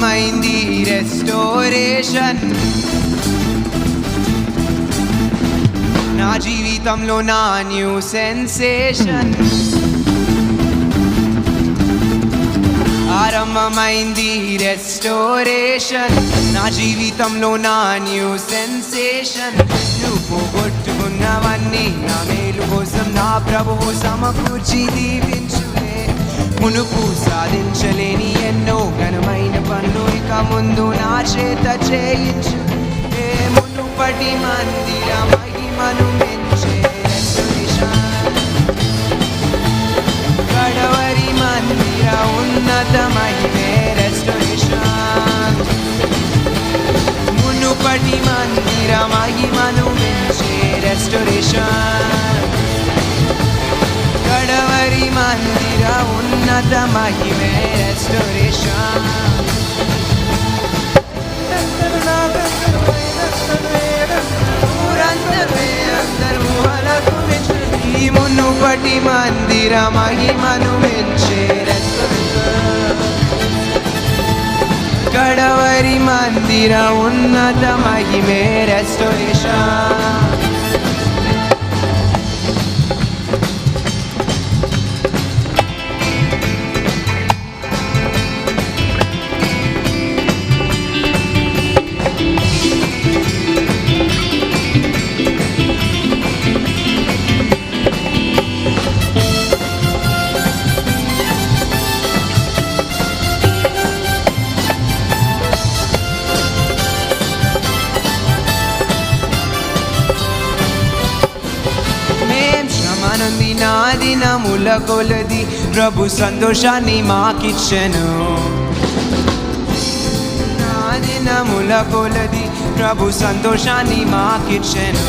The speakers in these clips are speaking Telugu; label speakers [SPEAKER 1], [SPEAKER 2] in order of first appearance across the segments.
[SPEAKER 1] మైంది రెస్టోరేషన్ నా జీవితంలో నా న్యూ సెన్సేషన్ ఆరంభమైంది రెస్టోరేషన్ నా జీవితంలో నా న్యూ సెన్సేషన్ నువ్వు పోగొట్టుకున్నవన్నీ నా మేలు కోసం నా ప్రభువు సమకూర్చి దీవించులే మునుపు సాధించలేని ఎన్నో ఘనమైన పనులు ఇక ముందు నా చేత చేయించు. ఏ మునుపటి మందిర మహిమను మెచ్చే గడవరి మందిర ఉన్నత మహిమే రెస్టోరేషన్. మునుపటి మందిర మహిమను మించే రెస్టోరేషన్. గడవరి మందిర ఉన్నత మహిమే రెస్టోరేషన్ ఈ మునుపటి మందిర మహిమను మెచ్చే గడవరి మందిర ఉన్నత మహిమే రెస్టోరేషన్ శ్రమనుంది నా దినముల కొలది ప్రభు సంతోషాన్ని మాకిచ్చను. నా దినముల కొలది ప్రభు సంతోషాన్ని మాకిచ్చను.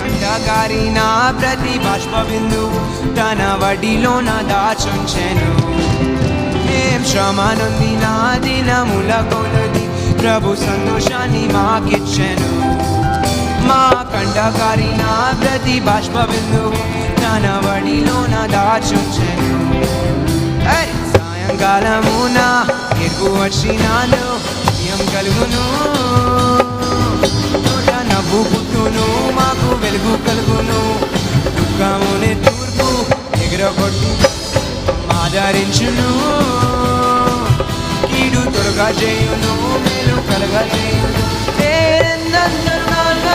[SPEAKER 1] కంటకారి నా ప్రతి బాష్ప బిందువు తన వడిలోన దాచుంచెను. ఏం శ్రమనుంది నా దినముల కొలది ప్రభు సంతోషాన్ని మాకిచ్చను. మా నా ప్రతి బాష్ప బిందువు తన నా దాచుంచెను సాయంకాలము నా ఎరుగు వచ్చినాను బియ్యం కలుగును నవ్వు పుట్టును మాకు వెలుగు కలుగును దుఃఖమునే తూర్పు ఎగరగొట్టు ఆదరించును కీడు త్వరగా చేయును మేలు కలగా చేయును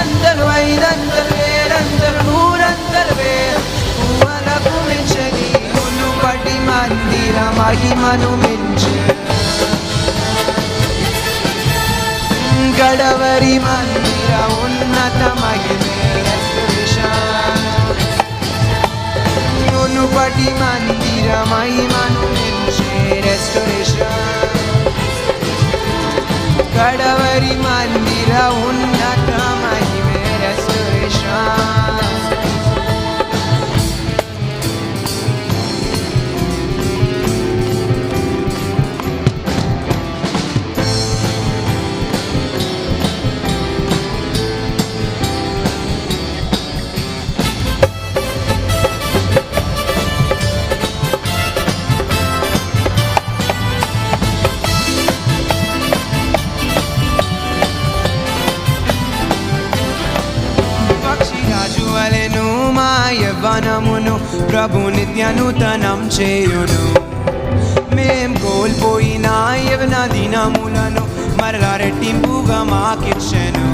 [SPEAKER 1] ఏడందరు నాలుగందరు ఐదందరు ఏడందరు నూరందరు వేల పువ్వులకు మించని మునుపటి మందిర మహిమను మించు గడవరి మందిర ఉన్నత మహిమే restoration. మునుపటి మందిర మహిమను మించే రెస్టోరేషన్ గడవరి మందిర ఉన్నత ప్రభు నిత్య నూతనం చేయును. మేం కోల్పోయిన యవన దినములను మరలా రెట్టింపుగా మాకిచ్చెను.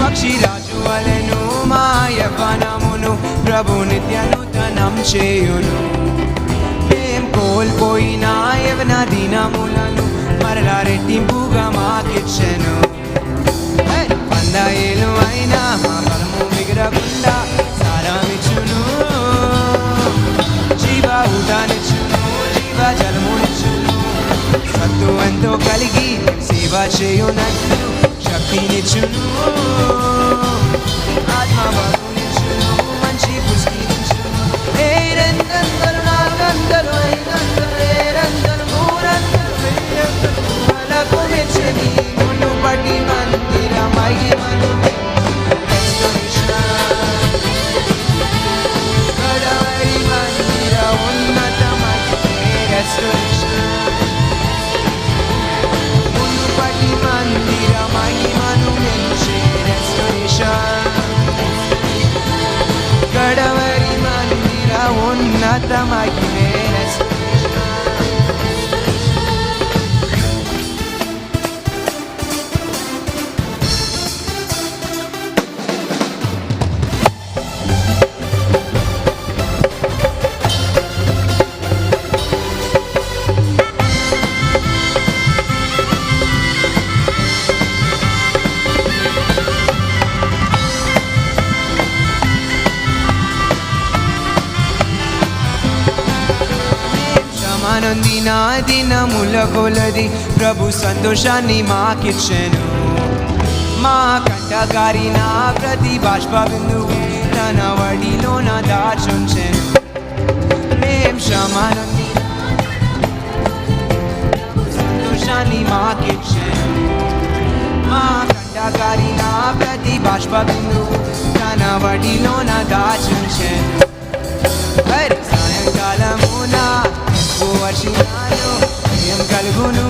[SPEAKER 1] పక్షిరాజు వలెను మా యవనమును ప్రభు నిత్య నూతనం చేయును. మేం కోల్పోయిన యవన దినములను మరలా రెట్టింపుగా మాకిచ్చను. you. ఉన్నత మహిమే శ్రమనుంది నా దినముల కొలది. ప్రభు సంతోషాన్ని మాకిచ్చెను. మా కంటగారి నా ప్రతి బాష్ప బిందువు తన వడిలో నా దాచుంచెను. మేం శ్రమనుంది సంతోషాన్ని మాకిచ్చెను. మా కంటగారి నా ప్రతి బాష్ప బిందువు తన వడిలో నా దాచుంచెను. హరి! వర్షినాలు ఏం కలుగును?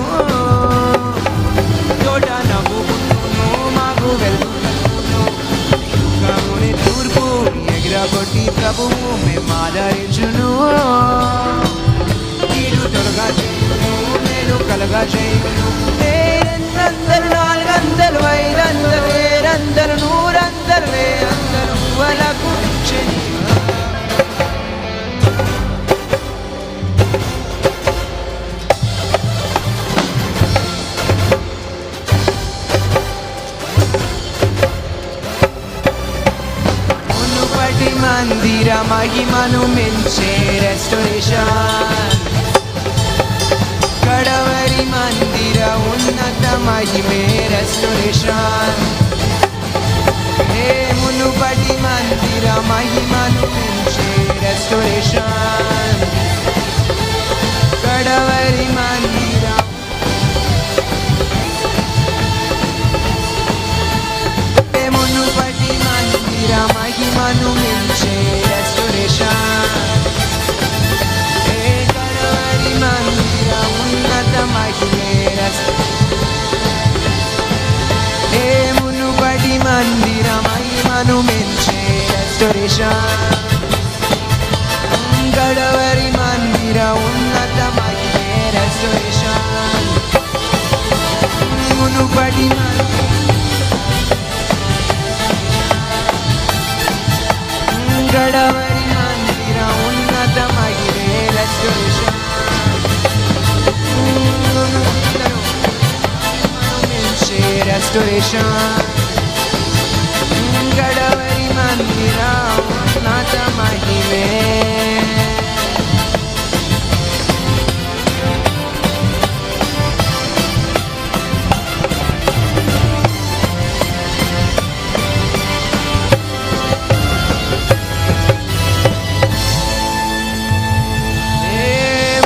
[SPEAKER 1] మునుపటి మందిర మహిమను మించే రెస్టోరేషన్ కడవరి మందిర ఉన్నత మహిమే రెస్టోరేషన్ హే మునుపటి మందిర మహిమను రెస్టోరేషన్ గడవరి మందిర ఉన్నత మహిమే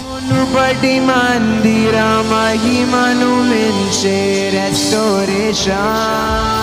[SPEAKER 1] మునుపటి మందిర మహిమను మించే రెస్టోరేషన్